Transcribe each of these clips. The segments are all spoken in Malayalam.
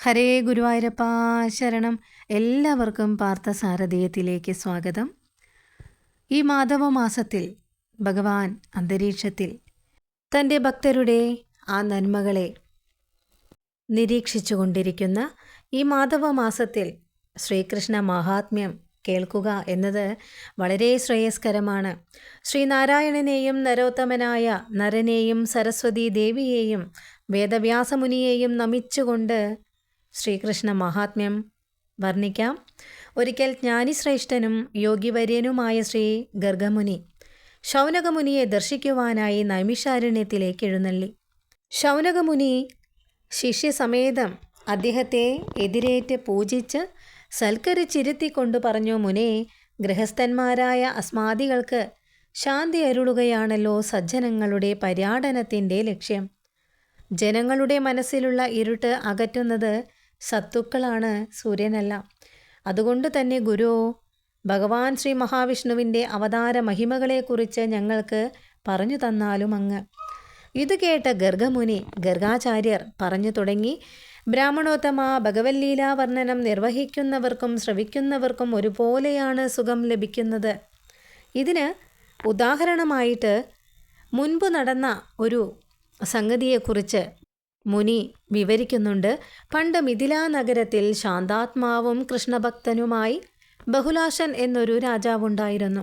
ഹരേ ഗുരുവായൂരപ്പ ശരണം. എല്ലാവർക്കും പാർത്ഥസാരഥീയത്തിലേക്ക് സ്വാഗതം. ഈ മാധവ മാസത്തിൽ ഭഗവാൻ അന്തരീക്ഷത്തിൽ തന്റെ ഭക്തരുടെ ആ നന്മകളെ നിരീക്ഷിച്ചു കൊണ്ടിരിക്കുന്ന ഈ മാധവ മാസത്തിൽ ശ്രീകൃഷ്ണ മഹാത്മ്യം കേൾക്കുക എന്നത് വളരെ ശ്രേയസ്കരമാണ്. ശ്രീനാരായണനെയും നരോത്തമനായ നരനെയും സരസ്വതി ദേവിയെയും വേദവ്യാസമുനിയെയും നമിച്ചുകൊണ്ട് ശ്രീകൃഷ്ണ മഹാത്മ്യം. വർണിക്കാം. ഒരിക്കൽ ജ്ഞാനിശ്രേഷ്ഠനും യോഗിവര്യനുമായ ശ്രീ ഗർഗമുനി ശൗനകമുനിയെ ദർശിക്കുവാനായി നൈമിഷാരണ്യത്തിലേക്ക് എഴുന്നള്ളി. ശൗനകമുനി ശിഷ്യസമേതം അദ്ദേഹത്തെ എതിരേറ്റ് പൂജിച്ച് സൽക്കരിച്ചിരുത്തിക്കൊണ്ട് പറഞ്ഞു മുനെ ഗൃഹസ്ഥന്മാരായ അസ്മാദികൾക്ക് ശാന്തി അരുളുകയാണല്ലോ സജ്ജനങ്ങളുടെ പര്യാടനത്തിന്റെ ലക്ഷ്യം. ജനങ്ങളുടെ മനസ്സിലുള്ള ഇരുട്ട് അകറ്റുന്നത് സത്തുക്കളാണ് സൂര്യനല്ല. അതുകൊണ്ട് തന്നെ ഗുരു ഭഗവാൻ ശ്രീ മഹാവിഷ്ണുവിന്റെ അവതാര മഹിമകളെക്കുറിച്ച് ഞങ്ങൾക്ക് പറഞ്ഞു തന്നാലും അങ്ങ്. ഇത് കേട്ട ഗർഗമുനി ഗർഗാചാര്യർ പറഞ്ഞു തുടങ്ങി ബ്രാഹ്മണോത്തമ ഭഗവല്ലീലാ വർണനം നിർവഹിക്കുന്നവർക്കും ശ്രവിക്കുന്നവർക്കും ഒരുപോലെയാണ് സുഖം ലഭിക്കുന്നത്. ഇതിന് ഉദാഹരണമായിട്ട് മുൻപ് നടന്ന ഒരു സംഗതിയെക്കുറിച്ച് മുനി വിവരിക്കുന്നുണ്ട് പണ്ട് മിഥിലാ നഗരത്തിൽ ശാന്താത്മാവും കൃഷ്ണഭക്തനുമായി ബഹുലാശൻ എന്നൊരു രാജാവുണ്ടായിരുന്നു.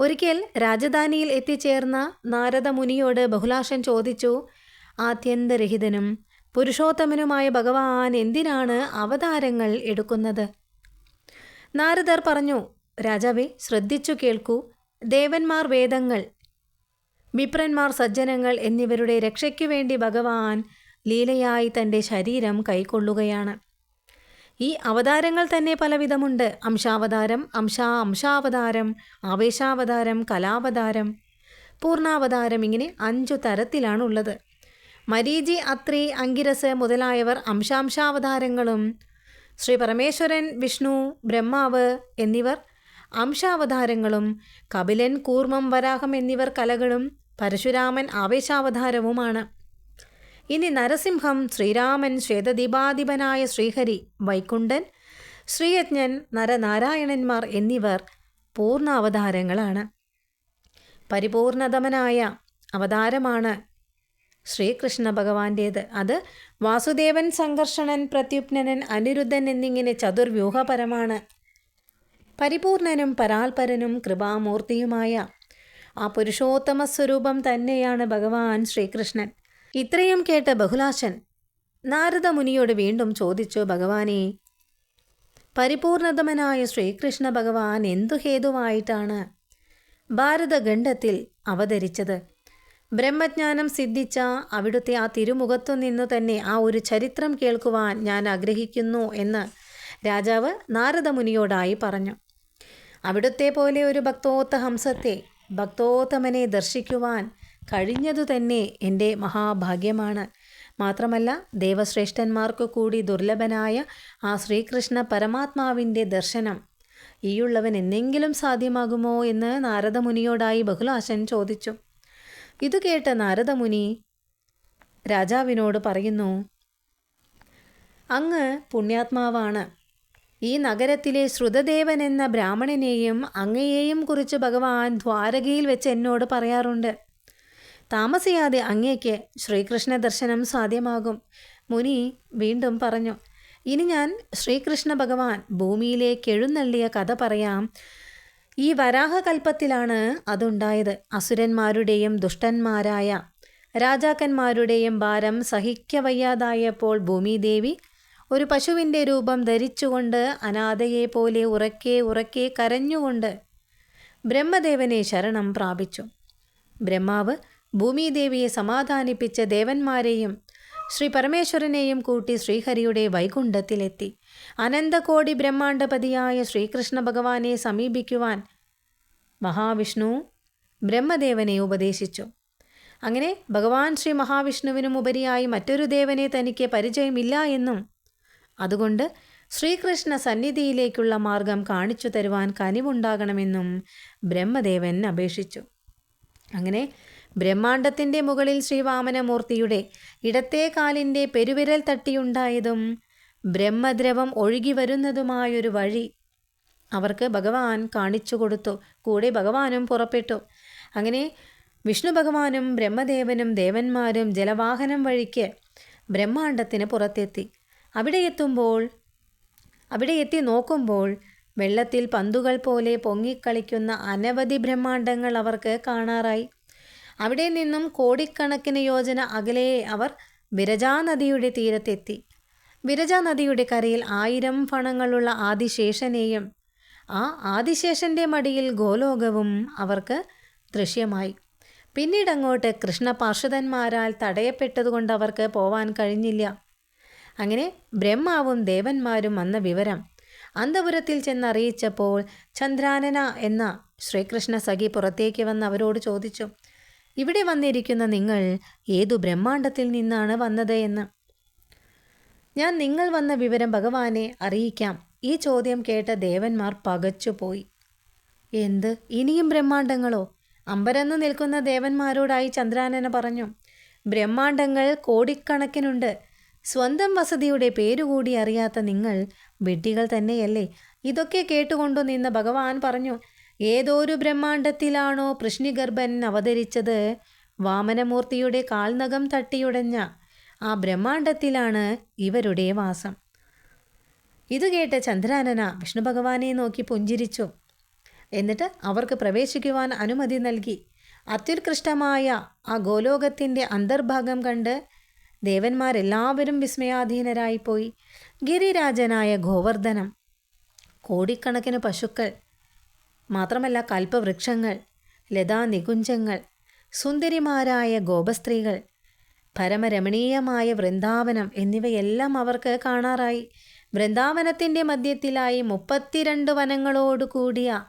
ഒരിക്കൽ രാജധാനിയിൽ എത്തിച്ചേർന്ന നാരദ മുനിയോട് ബഹുലാശൻ ചോദിച്ചു ആത്യന്തരഹിതനും പുരുഷോത്തമനുമായ ഭഗവാൻ എന്തിനാണ് അവതാരങ്ങൾ എടുക്കുന്നത്? നാരദർ പറഞ്ഞു രാജാവെ ശ്രദ്ധിച്ചു കേൾക്കൂ. ദേവന്മാർ വേദങ്ങൾ വിപ്രന്മാർ സജ്ജനങ്ങൾ എന്നിവരുടെ രക്ഷയ്ക്കു വേണ്ടി ഭഗവാൻ ലീലയായി തന്റെ ശരീരം കൈക്കൊള്ളുകയാണ്. ഈ അവതാരങ്ങൾ തന്നെ പലവിധമുണ്ട്. അംശാവതാരം അംശാ അംശാവതാരം ആവേശാവതാരം കലാവതാരം പൂർണാവതാരം ഇങ്ങനെ അഞ്ചു തരത്തിലാണുള്ളത്. മരീചി അത്രി അങ്കിരസ് മുതലായവർ അംശാംശാവതാരങ്ങളും ശ്രീ പരമേശ്വരൻ വിഷ്ണു ബ്രഹ്മാവ് എന്നിവർ അംശാവതാരങ്ങളും കപിലൻ കൂർമ്മം വരാഹം എന്നിവർ കലകളും പരശുരാമൻ ആവേശാവതാരവുമാണ്. ഇനി നരസിംഹം ശ്രീരാമൻ ശ്വേതദീപാധിപനായ ശ്രീഹരി വൈകുണ്ഠൻ ശ്രീയജ്ഞൻ നരനാരായണന്മാർ എന്നിവർ പൂർണ അവതാരങ്ങളാണ് പരിപൂർണതമനായ അവതാരമാണ് ശ്രീകൃഷ്ണ ഭഗവാന്റേത്. അത് വാസുദേവൻ സംഘർഷണൻ പ്രത്യുപ്നൻ അനിരുദ്ധൻ എന്നിങ്ങനെ ചതുർവ്യൂഹപരമാണ്. പരിപൂർണനും പരാൽപരനും കൃപാമൂർത്തിയുമായ ആ പുരുഷോത്തമ സ്വരൂപം തന്നെയാണ് ഭഗവാൻ ശ്രീകൃഷ്ണൻ. ഇത്രയും കേട്ട ബഹുലാശൻ നാരദ മുനിയോട് വീണ്ടും ചോദിച്ചു ഭഗവാനെ പരിപൂർണതമനായ ശ്രീകൃഷ്ണ ഭഗവാൻ എന്തു ഹേതുവായിട്ടാണ് ഭാരതഖണ്ഡത്തിൽ അവതരിച്ചത്? ബ്രഹ്മജ്ഞാനം സിദ്ധിച്ച അവിടുത്തെ ആ തിരുമുഖത്തു നിന്നു തന്നെ ആ ഒരു ചരിത്രം കേൾക്കുവാൻ ഞാൻ ആഗ്രഹിക്കുന്നു എന്ന് രാജാവ് നാരദമുനിയോടായി പറഞ്ഞു. അവിടുത്തെ പോലെ ഒരു ഭക്തോത്ത ഹംസത്തെ ഭക്തോത്തമനെ ദർശിക്കുവാൻ കഴിഞ്ഞതു തന്നെ എന്റെ മഹാഭാഗ്യമാണ്. മാത്രമല്ല ദേവശ്രേഷ്ഠന്മാർക്ക് കൂടി ദുർലഭനായ ആ ശ്രീകൃഷ്ണ പരമാത്മാവിന്റെ ദർശനം. ഈയുള്ളവൻ എന്നെങ്കിലും സാധ്യമാകുമോ എന്ന് നാരദമുനിയോടായി ബഹുലാശൻ ചോദിച്ചു. ഇത് കേട്ട നാരദമുനി രാജാവിനോട് പറയുന്നു അങ്ങ് പുണ്യാത്മാവാണ്. ഈ നഗരത്തിലെ ശ്രുതദേവൻ എന്ന ബ്രാഹ്മണനെയും അങ്ങയെയും കുറിച്ച് ഭഗവാൻ ദ്വാരകയിൽ വെച്ച് എന്നോട് പറയാറുണ്ട്. താമസിയാതെ അങ്ങേക്ക് ശ്രീകൃഷ്ണ ദർശനം സാധ്യമാകും. മുനി വീണ്ടും പറഞ്ഞു ഇനി ഞാൻ ശ്രീകൃഷ്ണ ഭഗവാൻ ഭൂമിയിലേക്ക് എഴുന്നള്ളിയ കഥ പറയാം. ഈ വരാഹകൽപ്പത്തിലാണ് അതുണ്ടായത്. അസുരന്മാരുടെയും ദുഷ്ടന്മാരായ രാജാക്കന്മാരുടെയും ഭാരം സഹിക്കവയ്യാതായപ്പോൾ ഭൂമിദേവി ഒരു പശുവിന്റെ രൂപം ധരിച്ചുകൊണ്ട് അനാഥയെ പോലെ ഉറക്കെ ഉറക്കെ കരഞ്ഞുകൊണ്ട് ബ്രഹ്മദേവനെ ശരണം പ്രാപിച്ചു. ബ്രഹ്മാവ് ഭൂമിദേവിയെ സമാധാനിപ്പിച്ച ദേവന്മാരെയും ശ്രീ പരമേശ്വരനെയും കൂട്ടി ശ്രീഹരിയുടെ വൈകുണ്ഠത്തിലെത്തി. അനന്തകോടി ബ്രഹ്മാണ്ഡപതിയായ ശ്രീകൃഷ്ണ ഭഗവാനെ സമീപിക്കുവാൻ മഹാവിഷ്ണു ബ്രഹ്മദേവനെ ഉപദേശിച്ചു. അങ്ങനെ ഭഗവാൻ ശ്രീ മഹാവിഷ്ണുവിനും ഉപരിയായി മറ്റൊരു ദേവനെ തനിക്ക് പരിചയമില്ല എന്നും അതുകൊണ്ട് ശ്രീകൃഷ്ണ സന്നിധിയിലേക്കുള്ള മാർഗം കാണിച്ചു തരുവാൻ കനിവുണ്ടാകണമെന്നും ബ്രഹ്മദേവൻ അപേക്ഷിച്ചു. അങ്ങനെ ബ്രഹ്മാണ്ടത്തിന്റെ മുകളിൽ ശ്രീവാമനമൂർത്തിയുടെ ഇടത്തെ കാലിന്റെ പെരുവിരൽ തട്ടിയുണ്ടായതും ബ്രഹ്മദ്രവം ഒഴുകി വരുന്നതുമായൊരു വഴി അവർക്ക് ഭഗവാൻ കാണിച്ചു കൊടുത്തു. കൂടെ ഭഗവാനും പുറപ്പെട്ടു. അങ്ങനെ വിഷ്ണു ഭഗവാനും ബ്രഹ്മദേവനും ദേവന്മാരും ജലവാഹനം വഴിക്ക് ബ്രഹ്മാണ്ടത്തിന് പുറത്തെത്തി. അവിടെ എത്തുമ്പോൾ അവിടെ എത്തി നോക്കുമ്പോൾ വെള്ളത്തിൽ പന്തുകൾ പോലെ പൊങ്ങിക്കളിക്കുന്ന അനവധി ബ്രഹ്മാണ്ടങ്ങൾ അവർക്ക് കാണാറായി. അവിടെ നിന്നും കോടിക്കണക്കിന് യോജന അകലെ അവർ വിരജാനദിയുടെ തീരത്തെത്തി. വിരജാനദിയുടെ കരയിൽ ആയിരം ഫണങ്ങളുള്ള ആദിശേഷനെയും ആ ആദിശേഷന്റെ മടിയിൽ ഗോലോകവും അവർക്ക് ദൃശ്യമായി. പിന്നീട് അങ്ങോട്ട് കൃഷ്ണപാർഷുതന്മാരാൽ തടയപ്പെട്ടതുകൊണ്ട് അവർക്ക് പോവാൻ കഴിഞ്ഞില്ല. അങ്ങനെ ബ്രഹ്മാവും ദേവന്മാരും വന്ന വിവരം അന്തപുരത്തിൽ ചെന്നറിയിച്ചപ്പോൾ ചന്ദ്രാനന എന്ന ശ്രീകൃഷ്ണ സഖി പുറത്തേക്ക് വന്ന് അവരോട് ചോദിച്ചു ഇവിടെ വന്നിരിക്കുന്ന നിങ്ങൾ ഏതു ബ്രഹ്മാണ്ടത്തിൽ നിന്നാണ് വന്നത് എന്ന്. ഞാൻ നിങ്ങൾ വന്ന വിവരം ഭഗവാനെ അറിയിക്കാം. ഈ ചോദ്യം കേട്ട ദേവന്മാർ പകച്ചുപോയി എന്ത്? ഇനിയും ബ്രഹ്മാണ്ടങ്ങളോ? അമ്പരന്ന് നിൽക്കുന്ന ദേവന്മാരോടായി ചന്ദ്രാനന പറഞ്ഞു. ബ്രഹ്മാണ്ടങ്ങൾ കോടിക്കണക്കിനുണ്ട്. സ്വന്തം വസതിയുടെ പേരുകൂടി അറിയാത്ത നിങ്ങൾ വിഡ്ഢികൾ തന്നെയല്ലേ? ഇതൊക്കെ കേട്ടുകൊണ്ടു നിന്ന് ഭഗവാൻ പറഞ്ഞു ഏതൊരു ബ്രഹ്മാണ്ടത്തിലാണോ കൃഷ്ണിഗർഭൻ അവതരിച്ചത്? വാമനമൂർത്തിയുടെ കാൽനകം തട്ടിയുടഞ്ഞ ആ ബ്രഹ്മാണ്ടത്തിലാണ് ഇവരുടെ വാസം. ഇത് കേട്ട് ചന്ദ്രാനന വിഷ്ണു ഭഗവാനെ നോക്കി പുഞ്ചിരിച്ചു. എന്നിട്ട് അവർക്ക് പ്രവേശിക്കുവാൻ അനുമതി നൽകി. അത്യുത്കൃഷ്ടമായ ആ ഗോലോകത്തിന്റെ അന്തർഭാഗം കണ്ട് ദേവന്മാരെല്ലാവരും വിസ്മയാധീനരായിപ്പോയി. ഗിരിരാജനായ ഗോവർദ്ധനം കോടിക്കണക്കിന് പശുക്കൾ മാത്രമല്ല കൽപ്പവൃക്ഷങ്ങൾ ലതാനികുഞ്ചങ്ങൾ സുന്ദരിമാരായ ഗോപസ്ത്രീകൾ പരമരമണീയമായ വൃന്ദാവനം എന്നിവയെല്ലാം അവർക്ക് കാണാറായി. വൃന്ദാവനത്തിന്റെ മധ്യത്തിലായി മുപ്പത്തിരണ്ട് വനങ്ങളോട് കൂടിയ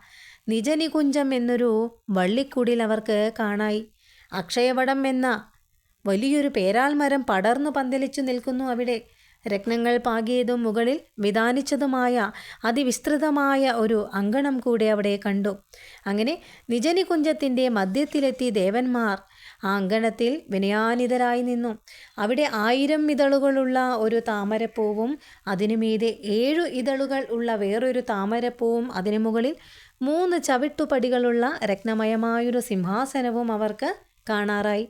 നിജനികുഞ്ചം എന്നൊരു വള്ളിക്കുടിൽ അവർക്ക് കാണായി. അക്ഷയവടം എന്ന വലിയൊരു പേരാൽ മരം പടർന്നു പന്തലിച്ചു നിൽക്കുന്നു അവിടെ. രത്നങ്ങൾ പാകിയതും മുകളിൽ വിധാനിച്ചതുമായ അതിവിസ്തൃതമായ ഒരു അങ്കണം കൂടെ അവിടെ കണ്ടു. അങ്ങനെ നിജനികുഞ്ചത്തിന്റെ മധ്യത്തിലെത്തി ദേവന്മാർ ആ അങ്കണത്തിൽ വിനയാനിതരായി നിന്നു. അവിടെ ആയിരം ഇതളുകളുള്ള ഒരു താമരപ്പൂവും അതിനുമീതെ ഏഴു ഇതളുകൾ ഉള്ള വേറൊരു താമരപ്പൂവും അതിനു മുകളിൽ മൂന്ന് ചവിട്ടുപടികളുള്ള രത്നമയമായൊരു സിംഹാസനവും അവർക്ക് കാണാറായി.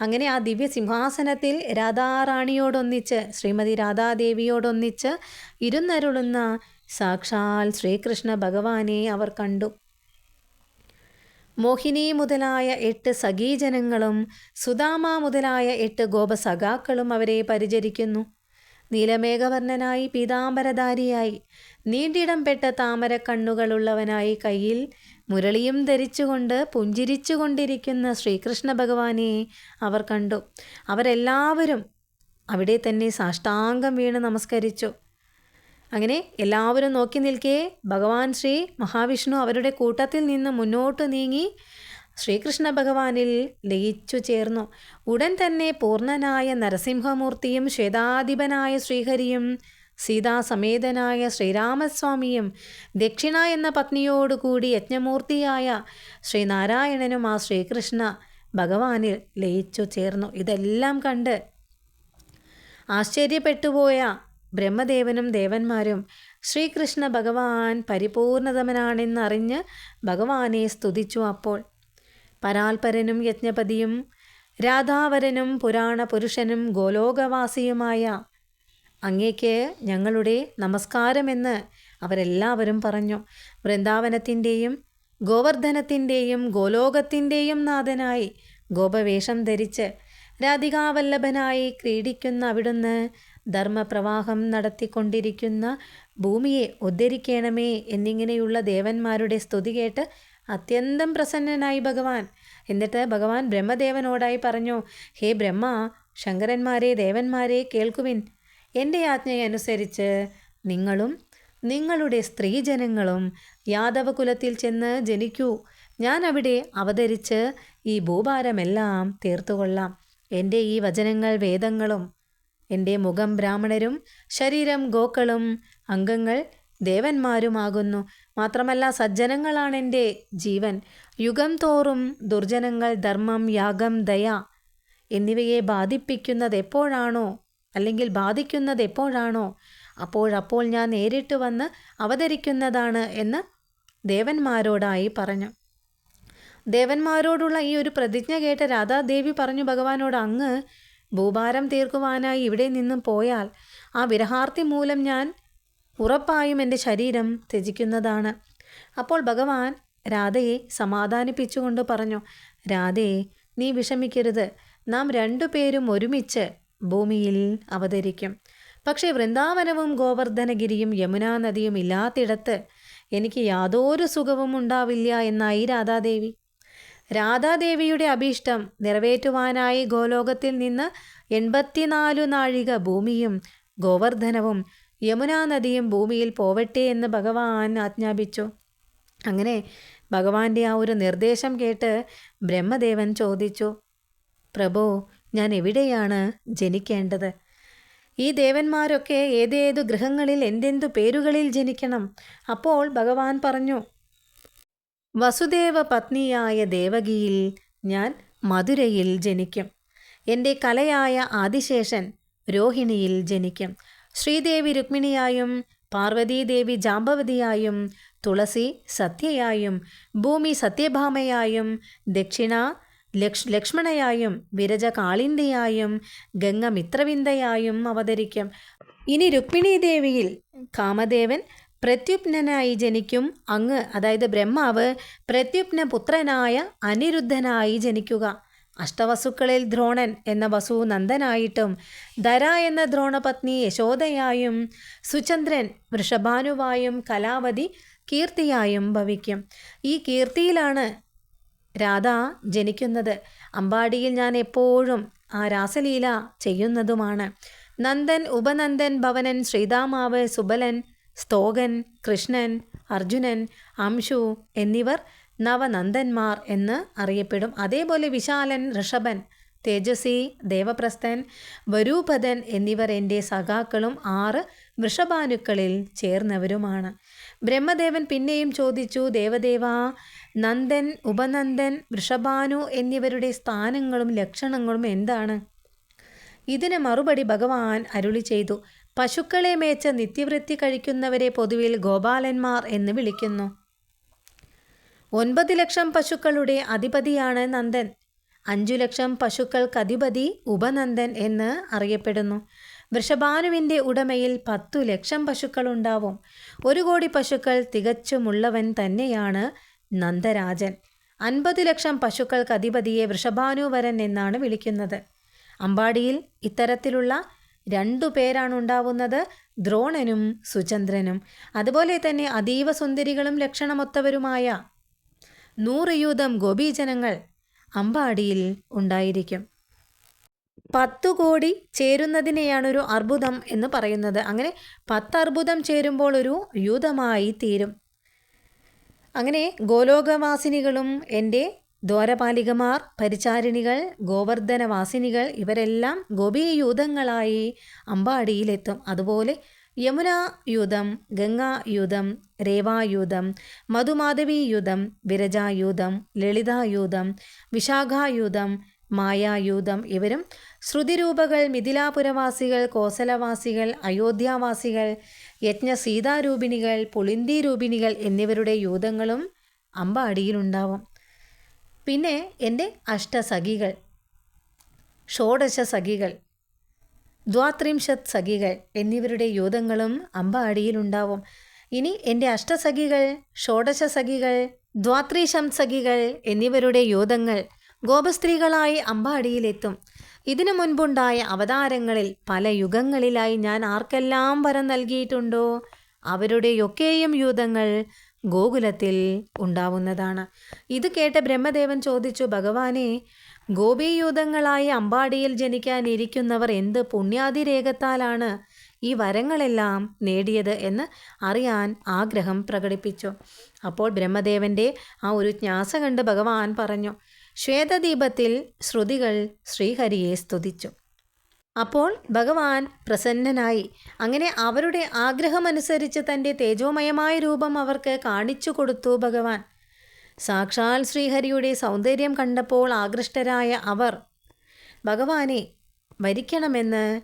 അങ്ങനെ ആ ദിവ്യ സിംഹാസനത്തിൽ രാധാറാണിയോടൊന്നിച്ച് ശ്രീമതി രാധാദേവിയോടൊന്നിച്ച് ഇരുന്നരുളുന്ന സാക്ഷാൽ ശ്രീകൃഷ്ണ ഭഗവാനെ അവർ കണ്ടു. മോഹിനി മുതലായ എട്ട് സഖീജനങ്ങളും സുദാമ മുതലായ എട്ട് ഗോപസഖാക്കളും അവരെ പരിചരിക്കുന്നു. നീലമേഘവർണനായി പീതാംബരധാരിയായി. നീണ്ടിടം പെട്ട താമര കണ്ണുകളുള്ളവനായി കയ്യിൽ മുരളിയും ധരിച്ചുകൊണ്ട് പുഞ്ചിരിച്ചുകൊണ്ടിരിക്കുന്ന ശ്രീകൃഷ്ണ ഭഗവാനെ അവർ കണ്ടു. അവരെല്ലാവരും അവിടെ തന്നെ സാഷ്ടാംഗം വീണ് നമസ്കരിച്ചു. അങ്ങനെ എല്ലാവരും നോക്കി നിൽക്കെ ഭഗവാൻ ശ്രീ മഹാവിഷ്ണു അവരുടെ കൂട്ടത്തിൽ നിന്ന് മുന്നോട്ട് നീങ്ങി ശ്രീകൃഷ്ണ ഭഗവാനിൽ ലയിച്ചു ചേർന്നു. ഉടൻ തന്നെ പൂർണനായ നരസിംഹമൂർത്തിയും ശ്വേതാധിപനായ ശ്രീഹരിയും സീതാസമേതനായ ശ്രീരാമസ്വാമിയും ദക്ഷിണ എന്ന പത്നിയോടുകൂടി യജ്ഞമൂർത്തിയായ ശ്രീനാരായണനും ആ ശ്രീകൃഷ്ണ ഭഗവാനിൽ ലയിച്ചു ചേർന്നു. ഇതെല്ലാം കണ്ട് ആശ്ചര്യപ്പെട്ടുപോയ ബ്രഹ്മദേവനും ദേവന്മാരും ശ്രീകൃഷ്ണ ഭഗവാൻ പരിപൂർണതമനാണെന്നറിഞ്ഞ് ഭഗവാനെ സ്തുതിച്ചു. അപ്പോൾ പരാൽപരനും യജ്ഞപതിയും രാധാവരനും പുരാണ പുരുഷനും ഗോലോകവാസിയുമായ അങ്ങേക്ക് ഞങ്ങളുടെ നമസ്കാരമെന്ന് അവരെല്ലാവരും പറഞ്ഞു. വൃന്ദാവനത്തിന്റെയും ഗോവർദ്ധനത്തിന്റെയും ഗോലോകത്തിന്റെയും നാഥനായി ഗോപവേഷം ധരിച്ച് രാധികാവല്ലഭനായി ക്രീഡിക്കുന്ന അവിടുന്ന് ധർമ്മപ്രവാഹം നടത്തിക്കൊണ്ടിരിക്കുന്ന ഭൂമിയെ ഉദ്ധരിക്കണമേ എന്നിങ്ങനെയുള്ള ദേവന്മാരുടെ സ്തുതി കേട്ട് അത്യന്തം പ്രസന്നനായി ഭഗവാൻ. എന്നിട്ട് ഭഗവാൻ ബ്രഹ്മദേവനോടായി പറഞ്ഞു ഹേ ബ്രഹ്മ ശങ്കരന്മാരെ ദേവന്മാരെ കേൾക്കുവിൻ. എന്റെ ആജ്ഞയനുസരിച്ച് നിങ്ങളും നിങ്ങളുടെ സ്ത്രീജനങ്ങളും യാദവകുലത്തിൽ ചെന്ന് ജനിക്കൂ. ഞാൻ അവിടെ അവതരിച്ച് ഈ ഭൂഭാരമെല്ലാം തീർത്തുകൊള്ളാം. എന്റെ ഈ വചനങ്ങൾ വേദങ്ങളും എന്റെ മുഖം ബ്രാഹ്മണരും ശരീരം ഗോക്കളും അംഗങ്ങൾ ദേവന്മാരുമാകുന്നു. മാത്രമല്ല സജ്ജനങ്ങളാണ് എന്റെ ജീവൻ. യുഗം തോറും ദുർജനങ്ങൾ ധർമ്മം യാഗം ദയ എന്നിവയെ ബാധിപ്പിക്കുന്നത് എപ്പോഴാണോ അല്ലെങ്കിൽ ബാധിക്കുന്നത് എപ്പോഴാണോ? അപ്പോഴപ്പോൾ ഞാൻ നേരിട്ട് വന്ന് അവതരിക്കുന്നതാണ് എന്ന് ദേവന്മാരോടായി പറഞ്ഞു. ദേവന്മാരോടുള്ള ഈ ഒരു പ്രതിജ്ഞ കേട്ട രാധാദേവി പറഞ്ഞു ഭഗവാനോട് അങ്ങ് ഭൂഭാരം തീർക്കുവാനായി ഇവിടെ നിന്നും പോയാൽ ആ വിരഹാർത്തി മൂലം ഞാൻ ഉറപ്പായും എന്റെ ശരീരം ത്യജിക്കുന്നതാണ്. അപ്പോൾ ഭഗവാൻ രാധയെ സമാധാനിപ്പിച്ചുകൊണ്ട് പറഞ്ഞു രാധയെ നീ വിഷമിക്കരുത്. നാം രണ്ടുപേരും ഒരുമിച്ച് ഭൂമിയിൽ അവതരിക്കും. പക്ഷേ വൃന്ദാവനവും ഗോവർദ്ധനഗിരിയും യമുനാ നദിയും ഇല്ലാത്തിടത്ത് എനിക്ക് യാതൊരു സുഖവും ഉണ്ടാവില്ല എന്നായി രാധാദേവി. രാധാദേവിയുടെ അഭീഷ്ടം നിറവേറ്റുവാനായി ഗോലോകത്തിൽ നിന്ന് എൺപത്തിനാലു നാഴിക ഭൂമിയും ഗോവർദ്ധനവും യമുനാ നദിയും ഭൂമിയിൽ പോവട്ടെ എന്ന് ഭഗവാൻ ആജ്ഞാപിച്ചു. അങ്ങനെ ഭഗവാന്റെ ആ ഒരു നിർദ്ദേശം കേട്ട് ബ്രഹ്മദേവൻ ചോദിച്ചു പ്രഭോ ഞാൻ എവിടെയാണ് ജനിക്കേണ്ടത്? ഈ ദേവന്മാരൊക്കെ ഏതേതു ഗ്രഹങ്ങളിൽ എന്തെന്തു പേരുകളിൽ ജനിക്കണം? അപ്പോൾ ഭഗവാൻ പറഞ്ഞു വസുദേവ പത്നിയായ ദേവകിയിൽ ഞാൻ മധുരയിൽ ജനിക്കും. എന്റെ കലയായ ആദിശേഷൻ രോഹിണിയിൽ ജനിക്കും. ശ്രീദേവി രുക്മിണിയായും പാർവതീദേവി ജാമ്പവതിയായും തുളസി സത്യയായും ഭൂമി സത്യഭാമയായും ദക്ഷിണ ലക്ഷ് ലക്ഷ്മണയായും വിരജ കാളിന്തിയായും ഗംഗ മിത്രവിന്ദയായും അവതരിക്കും. ഇനി രുക്മിണി ദേവിയിൽ കാമദേവൻ പ്രത്യുപ്നനായി ജനിക്കും. അങ്ങ് അതായത് ബ്രഹ്മാവ് പ്രത്യുപ്ന പുത്രനായ അനിരുദ്ധനായി ജനിക്കുക. അഷ്ടവസുക്കളിൽ ദ്രോണൻ എന്ന വസു നന്ദനായിട്ടും ധര എന്ന ദ്രോണപത്നി യശോദയായും സുചന്ദ്രൻ വൃഷഭാനുവായും കലാവതി കീർത്തിയായും ഭവിക്കും. ഈ കീർത്തിയിലാണ് രാധ ജനിക്കുന്നത്. അമ്പാടിയിൽ ഞാൻ എപ്പോഴും ആ രാസലീല ചെയ്യുന്നതുമാണ്. നന്ദൻ ഉപനന്ദൻ ഭവനൻ ശ്രീതാമാവ് സുബലൻ സ്തോകൻ കൃഷ്ണൻ അർജുനൻ അംശു എന്നിവർ നവനന്ദന്മാർ എന്ന് അറിയപ്പെടും. അതേപോലെ വിശാലൻ ഋഷഭൻ തേജസ്വി ദേവപ്രസ്ഥൻ വരൂപതൻ എന്നിവർ എന്റെ സഖാക്കളും ആറ് വൃഷഭാനുക്കളിൽ ചേർന്നവരുമാണ്. ബ്രഹ്മദേവൻ പിന്നെയും ചോദിച്ചു ദേവദേവ നന്ദൻ ഉപനന്ദൻ വൃഷഭാനു എന്നിവരുടെ സ്ഥാനങ്ങളും ലക്ഷണങ്ങളും എന്താണ്? ഇതിന് മറുപടി ഭഗവാൻ അരുളി ചെയ്തു. പശുക്കളെ മേച്ച നിത്യവൃത്തി കഴിക്കുന്നവരെ പൊതുവിൽ ഗോപാലന്മാർ എന്ന് വിളിക്കുന്നു. ഒൻപത് ലക്ഷം പശുക്കളുടെ അധിപതിയാണ് നന്ദൻ. അഞ്ചു ലക്ഷം പശുക്കൾക്ക് അധിപതി ഉപനന്ദൻ എന്ന് അറിയപ്പെടുന്നു. വൃഷഭാനുവിന്റെ ഉടമയിൽ പത്തു ലക്ഷം പശുക്കളുണ്ടാവും. ഒരു കോടി പശുക്കൾ തികച്ചുമുള്ളവൻ തന്നെയാണ് നന്ദരാജൻ. അൻപത് ലക്ഷം പശുക്കൾക്ക് അധിപതിയെ വൃഷഭാനുവരൻ എന്നാണ് വിളിക്കുന്നത്. അമ്പാടിയിൽ ഇത്തരത്തിലുള്ള രണ്ടു പേരാണ് ഉണ്ടാവുന്നത് ദ്രോണനും സുചന്ദ്രനും. അതുപോലെ തന്നെ അതീവ സുന്ദരികളും ലക്ഷണമൊത്തവരുമായ നൂറ് യൂതം ഗോപീജനങ്ങൾ അമ്പാടിയിൽ ഉണ്ടായിരിക്കും. പത്തു കോടി ചേരുന്നതിനെയാണ് ഒരു അർബുദം എന്ന് പറയുന്നത്. അങ്ങനെ പത്ത് അർബുദം ചേരുമ്പോൾ ഒരു യൂതമായി തീരും. അങ്ങനെ ഗോലോകവാസിനികളും എന്റെ ദ്വാരപാലികമാർ പരിചാരിണികൾ ഗോവർദ്ധനവാസിനികൾ ഇവരെല്ലാം ഗോപീയൂഥങ്ങളായി അമ്പാടിയിലെത്തും. അതുപോലെ യമുനായൂഥം ഗംഗായൂഥം രേവായുധം മധുമാധവീയുധം വിരജായുധം ലളിതായുധം വിശാഖായൂഥം മായായൂഥം ഇവരും ശ്രുതിരൂപകൾ മിഥിലാപുരവാസികൾ കോസലവാസികൾ അയോധ്യാവാസികൾ യജ്ഞ സീതാരൂപിണികൾ പുളിന്തി രൂപിണികൾ എന്നിവരുടെ യൂതങ്ങളും അമ്പാടിയിലുണ്ടാവും. പിന്നെ എന്റെ അഷ്ടസഖികൾ ഷോഡശ സഖികൾ ദ്വാത്രിംശത് സഖികൾ എന്നിവരുടെ യൂതങ്ങളും അമ്പാടിയിലുണ്ടാവും. ഇനി എന്റെ അഷ്ടസഖികൾ ഷോഡശ സഖികൾ ദ്വാത്രീശം സഖികൾ എന്നിവരുടെ യൂഥങ്ങൾ ഗോപസ്ത്രീകളായി അമ്പാടിയിലെത്തും. ഇതിനു മുൻപുണ്ടായ അവതാരങ്ങളിൽ പല യുഗങ്ങളിലായി ഞാൻ ആർക്കെല്ലാം വരം നൽകിയിട്ടുണ്ടോ? അവരുടെയൊക്കെയും യൂഥങ്ങൾ ഗോകുലത്തിൽ ഉണ്ടാവുന്നതാണ്. ഇത് കേട്ട ബ്രഹ്മദേവൻ ചോദിച്ചു ഭഗവാനെ ഗോപീയൂഥങ്ങളായി അമ്പാടിയിൽ ജനിക്കാനിരിക്കുന്നവർ എന്ത് പുണ്യാതിരേഖത്താലാണ് ഈ വരങ്ങളെല്ലാം നേടിയത്? എന്ന് അറിയാൻ ആഗ്രഹം പ്രകടിപ്പിച്ചു. അപ്പോൾ ബ്രഹ്മദേവന്റെ ആ ഒരു ജ്ഞാസ കണ്ട് ഭഗവാൻ പറഞ്ഞു ശ്വേതദീപത്തിൽ ശ്രുതികൾ ശ്രീഹരിയെ സ്തുതിച്ചു. അപ്പോൾ ഭഗവാൻ പ്രസന്നനായി. അങ്ങനെ അവരുടെ ആഗ്രഹമനുസരിച്ച് തന്റെ തേജോമയമായ രൂപം അവർക്ക് കാണിച്ചു കൊടുത്തു ഭഗവാൻ. സാക്ഷാൽ ശ്രീഹരിയുടെ സൗന്ദര്യം കണ്ടപ്പോൾ ആകൃഷ്ടരായ അവർ ഭഗവാനെ വരിക്കണമെന്ന്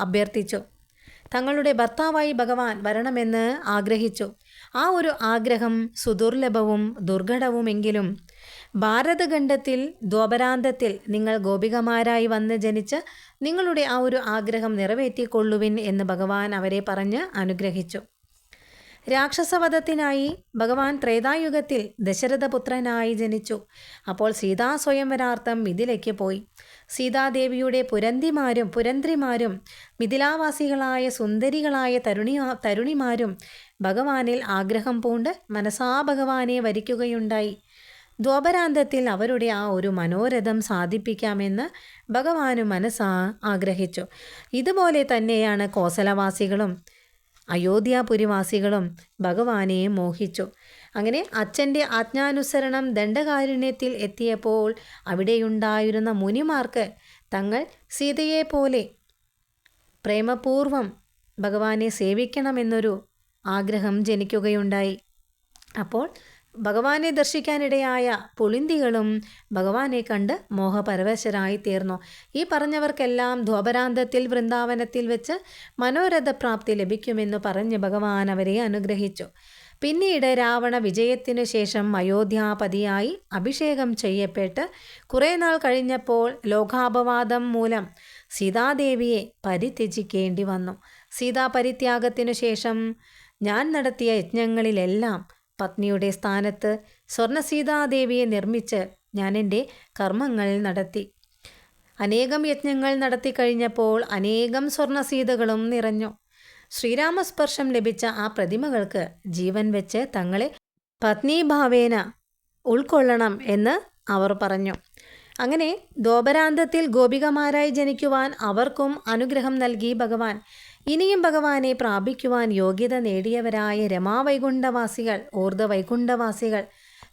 അഭ്യർത്ഥിച്ചു. തങ്ങളുടെ ഭർത്താവായി ഭഗവാൻ വരണമെന്ന് ആഗ്രഹിച്ചു. ആ ഒരു ആഗ്രഹം സുദുർലഭവും ദുർഘടവുമെങ്കിലും ഭാരതഖണ്ഡത്തിൽ ദ്വപരാന്തത്തിൽ നിങ്ങൾ ഗോപികമാരായി വന്ന് ജനിച്ച് നിങ്ങളുടെ ആ ഒരു ആഗ്രഹം നിറവേറ്റിക്കൊള്ളുവിൻ എന്ന് ഭഗവാൻ അവരെ പറഞ്ഞ് അനുഗ്രഹിച്ചു. രാക്ഷസവധത്തിനായി ഭഗവാൻ ത്രേതായുഗത്തിൽ ദശരഥപുത്രനായി ജനിച്ചു. അപ്പോൾ സീതാ സ്വയംവരാർത്ഥം മിഥിലയ്ക്ക് പോയി. സീതാദേവിയുടെ പുരന്തിമാരും പുരന്ത്രിമാരും മിഥിലാവാസികളായ സുന്ദരികളായ തരുണി തരുണിമാരും ഭഗവാനിൽ ആഗ്രഹം പൂണ്ട് മനസാ ഭഗവാനെ വരിക്കുകയുണ്ടായി. ദ്വപരാന്തത്തിൽ അവരുടെ ആ ഒരു മനോരഥം സാധിപ്പിക്കാമെന്ന് ഭഗവാനു മനസ്സാ ആഗ്രഹിച്ചു. ഇതുപോലെ തന്നെയാണ് കോസലവാസികളും അയോധ്യാപുരിവാസികളും ഭഗവാനെ മോഹിച്ചു. അങ്ങനെ അച്ഛന്റെ ആജ്ഞാനുസരണം ദണ്ഡകാരുണ്യത്തിൽ എത്തിയപ്പോൾ അവിടെയുണ്ടായിരുന്ന മുനിമാർക്ക് തങ്ങൾ സീതയെപ്പോലെ പ്രേമപൂർവം ഭഗവാനെ സേവിക്കണമെന്നൊരു ആഗ്രഹം ജനിക്കുകയുണ്ടായി. അപ്പോൾ ഭഗവാനെ ദർശിക്കാനിടയായ പുളിന്തികളും ഭഗവാനെ കണ്ട് മോഹപരവശരായി തീർന്നു ഈ പറഞ്ഞവർക്കെല്ലാം ധ്വപരാന്തത്തിൽ വൃന്ദാവനത്തിൽ വെച്ച് മനോരഥപ്രാപ്തി ലഭിക്കുമെന്ന് പറഞ്ഞ് ഭഗവാൻ അവരെ അനുഗ്രഹിച്ചു. പിന്നീട് രാവണ വിജയത്തിനു ശേഷം അയോധ്യാപതിയായി അഭിഷേകം ചെയ്യപ്പെട്ട് കുറേ നാൾ കഴിഞ്ഞപ്പോൾ ലോകാപവാദം മൂലം സീതാദേവിയെ പരിത്യജിക്കേണ്ടി വന്നു. സീതാപരിത്യാഗത്തിനു ശേഷം ഞാൻ നടത്തിയ യജ്ഞങ്ങളിലെല്ലാം പത്നിയുടെ സ്ഥാനത്ത് സ്വർണസീതാദേവിയെ നിർമ്മിച്ച് ഞാൻ എന്റെ കർമ്മങ്ങൾ നടത്തി. അനേകം യജ്ഞങ്ങൾ നടത്തി കഴിഞ്ഞപ്പോൾ അനേകം സ്വർണസീതകളും നിറഞ്ഞു. ശ്രീരാമസ്പർശം ലഭിച്ച ആ പ്രതിമകൾക്ക് ജീവൻ വെച്ച് തങ്ങളെ പത്നീഭാവേന ഉൾക്കൊള്ളണം എന്ന് അവർ പറഞ്ഞു. അങ്ങനെ ദോപരാന്തത്തിൽ ഗോപികമാരായി ജനിക്കുവാൻ അവർക്കും അനുഗ്രഹം നൽകി ഭഗവാൻ ഇനിയും ഭഗവാനെ പ്രാപിക്കുവാൻ യോഗ്യത നേടിയവരായ രമാവൈകുണ്ഠവാസികൾ ഊർദ്ധവൈകുണ്ഠവാസികൾ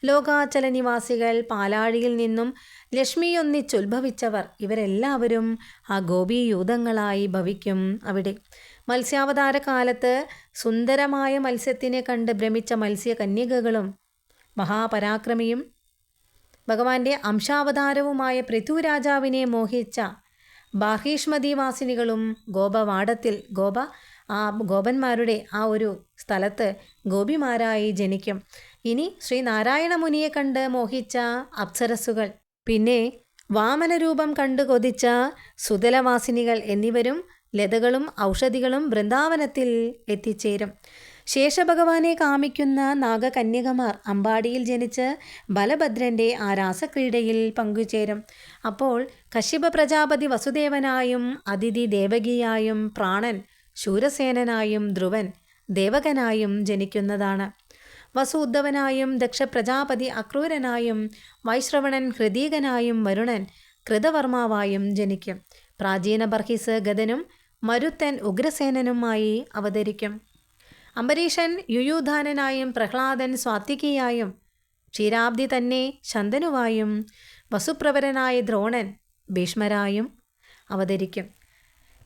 ലോകാചല നിവാസികൾ പാലാഴിയിൽ നിന്നും ലക്ഷ്മിയൊന്നിച്ചുത്ഭവിച്ചവർ ഇവരെല്ലാവരും ആ ഗോപീയൂതങ്ങളായി ഭവിക്കും അവിടെ. മത്സ്യാവതാര കാലത്ത് സുന്ദരമായ മത്സ്യത്തിനെ കണ്ട് ഭ്രമിച്ച മത്സ്യകന്യകകളും മഹാപരാക്രമിയും ഭഗവാന്റെ അംശാവതാരവുമായ പൃഥ്വിരാജാവിനെ മോഹിച്ച ബാഹീഷ്മതിവാസിനികളും ഗോപവാടത്തിൽ ഗോപ ആ ഗോപന്മാരുടെ ആ ഒരു സ്ഥലത്ത് ഗോപിമാരായി ജനിക്കും. ഇനി ശ്രീനാരായണ മുനിയെ കണ്ട് മോഹിച്ച അപ്സരസുകൾ പിന്നെ വാമനരൂപം കണ്ടു കൊതിച്ച സുതലവാസിനികൾ എന്നിവരും ലതകളും ഔഷധികളും വൃന്ദാവനത്തിൽ എത്തിച്ചേരും. ശേഷഭഗവാനെ കാമിക്കുന്ന നാഗകന്യകമാർ അമ്പാടിയിൽ ജനിച്ച് ബലഭദ്രന്റെ ആ രാസക്രീഡയിൽ പങ്കുചേരും. അപ്പോൾ കശ്യപ പ്രജാപതി വസുദേവനായും അതിഥി ദേവകിയായും പ്രാണൻ ശൂരസേനനായും ധ്രുവൻ ദേവകനായും ജനിക്കുന്നതാണ്. വസു ഉദ്ധവനായും ദക്ഷ പ്രജാപതി അക്രൂരനായും വൈശ്രവണൻ ഹൃദീകനായും വരുണൻ കൃതവർമാവായും ജനിക്കും. പ്രാചീന ബർഹിസ് ഗതനും മരുത്തൻ ഉഗ്രസേനനുമായി അവതരിക്കും. അംബരീഷൻ യുയുധാനനായും പ്രഹ്ലാദൻ സ്വാത്വികിയായും ക്ഷീരാബ്ദി തന്നെ ശന്തനുവായും വസുപ്രവരനായ ദ്രോണൻ ഭീഷ്മരായും അവതരിക്കും.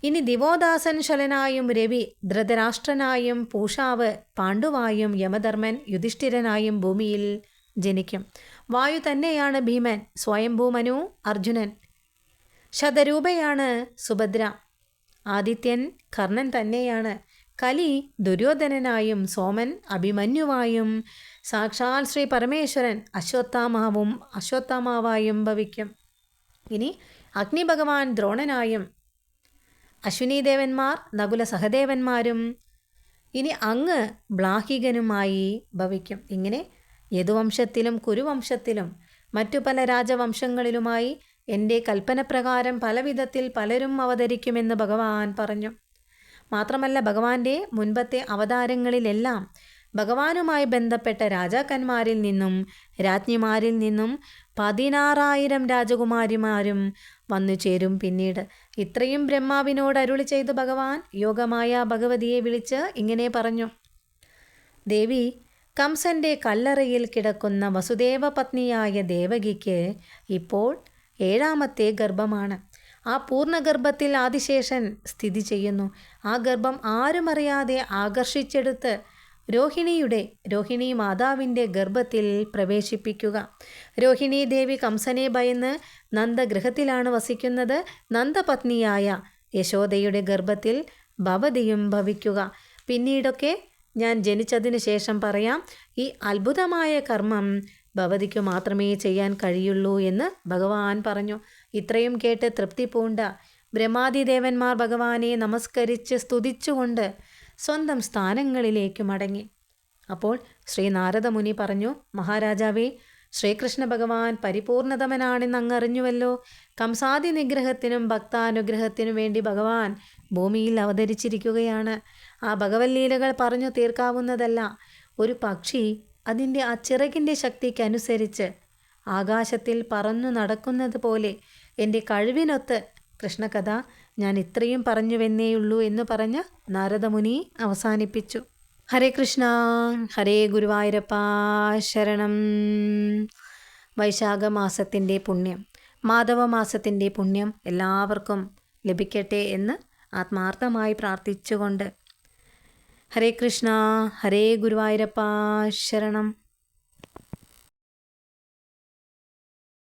ഇനി ദിവോദാസൻ ശലനായും രവി ധൃതരാഷ്ട്രനായും പൂഷാവ് പാണ്ഡുവായും യമധർമ്മൻ യുധിഷ്ഠിരനായും ഭൂമിയിൽ ജനിക്കും. വായു തന്നെയാണ് ഭീമൻ സ്വയംഭൂമനു അർജുനൻ. ശതരൂപയാണ് സുഭദ്ര. ആദിത്യൻ കർണൻ തന്നെയാണ് കലി ദുര്യോധനനായും സോമൻ അഭിമന്യുവായും സാക്ഷാൽ ശ്രീ പരമേശ്വരൻ അശ്വത്ഥാമാവും അശ്വത്ഥാമാവായും ഭവിക്കും. ഇനി അഗ്നിഭഗവാൻ ദ്രോണനായും ദ്രോണനായും അശ്വിനീദേവന്മാർ നകുല സഹദേവന്മാരും ഇനി അങ്ങ് ബ്ലാഹികനുമായി ഭവിക്കും. ഇങ്ങനെ യദുവംശത്തിലും കുരുവംശത്തിലും മറ്റു പല രാജവംശങ്ങളിലുമായി എന്റെ കൽപ്പനപ്രകാരം പലവിധത്തിൽ പലരും അവതരിക്കുമെന്ന് ഭഗവാൻ പറഞ്ഞു. മാത്രമല്ല ഭഗവാന്റെ മുൻപത്തെ അവതാരങ്ങളിലെല്ലാം ഭഗവാനുമായി ബന്ധപ്പെട്ട രാജാക്കന്മാരിൽ നിന്നും രാജ്ഞിമാരിൽ നിന്നും പതിനാറായിരം രാജകുമാരിമാരും വന്നു ചേരും. പിന്നീട് ഇത്രയും ബ്രഹ്മാവിനോട് അരുളി ചെയ്ത് ഭഗവാൻ യോഗമായ ഭഗവതിയെ വിളിച്ച് ഇങ്ങനെ പറഞ്ഞു. ദേവി കംസന്റെ കല്ലറയിൽ കിടക്കുന്ന വസുദേവ പത്നിയായ ദേവകിക്ക് ഇപ്പോൾ ഏഴാമത്തെ ഗർഭമാണ്. ആ പൂർണഗർഭത്തിൽ ആദിശേഷൻ സ്ഥിതി ചെയ്യുന്നു. ആ ഗർഭം ആരുമറിയാതെ ആകർഷിച്ചെടുത്ത് രോഹിണിയുടെ രോഹിണി മാതാവിന്റെ ഗർഭത്തിൽ പ്രവേശിപ്പിക്കുക. രോഹിണി ദേവി കംസനെ ഭയന്ന് നന്ദഗൃഹത്തിലാണ് വസിക്കുന്നത് നന്ദപത്നിയായ യശോദയുടെ ഗർഭത്തിൽ ഭവതിയും ഭവിക്കുക. പിന്നീടൊക്കെ ഞാൻ ജനിച്ചതിന് ശേഷം പറയാം ഈ അത്ഭുതമായ കർമ്മം ഭവതിക്ക് മാത്രമേ ചെയ്യാൻ കഴിയുള്ളൂ എന്ന് ഭഗവാൻ പറഞ്ഞു. ഇത്രയും കേട്ട് തൃപ്തി പൂണ്ട. ബ്രഹ്മാതിദേവന്മാർ ഭഗവാനെ നമസ്കരിച്ച് സ്തുതിച്ചുകൊണ്ട് സ്വന്തം സ്ഥാനങ്ങളിലേക്ക് മടങ്ങി. അപ്പോൾ ശ്രീ നാരദമുനി പറഞ്ഞു മഹാരാജാവേ ശ്രീകൃഷ്ണ ഭഗവാൻ പരിപൂർണതമനാണെന്ന് അങ്ങ് അറിഞ്ഞുവല്ലോ കംസാദി നിഗ്രഹത്തിനും ഭക്താനുഗ്രഹത്തിനും വേണ്ടി ഭഗവാൻ ഭൂമിയിൽ അവതരിച്ചിരിക്കുകയാണ്. ആ ഭഗവല്ലീലകൾ പറഞ്ഞു തീർക്കാവുന്നതല്ല. ഒരു പക്ഷി അതിന്റെ ആ ചിറകിന്റെ ശക്തിക്കനുസരിച്ച് ആകാശത്തിൽ പറന്നു നടക്കുന്നത് പോലെ എന്റെ കഴിവിനൊത്ത് കൃഷ്ണകഥ ഞാൻ ഇത്രയും പറഞ്ഞുവെന്നേയുള്ളൂ എന്ന് പറഞ്ഞ് നാരദമുനി അവസാനിപ്പിച്ചു. ഹരേ കൃഷ്ണ ഹരേ ഗുരുവായൂരപ്പ ശരണം. വൈശാഖ മാസത്തിന്റെ പുണ്യം മാധവ മാസത്തിന്റെ പുണ്യം എല്ലാവർക്കും ലഭിക്കട്ടെ എന്ന് ആത്മാർത്ഥമായി പ്രാർത്ഥിച്ചുകൊണ്ട്. ഹരേ കൃഷ്ണ ഹരേ ഗുരുവായൂരപ്പ ശരണം.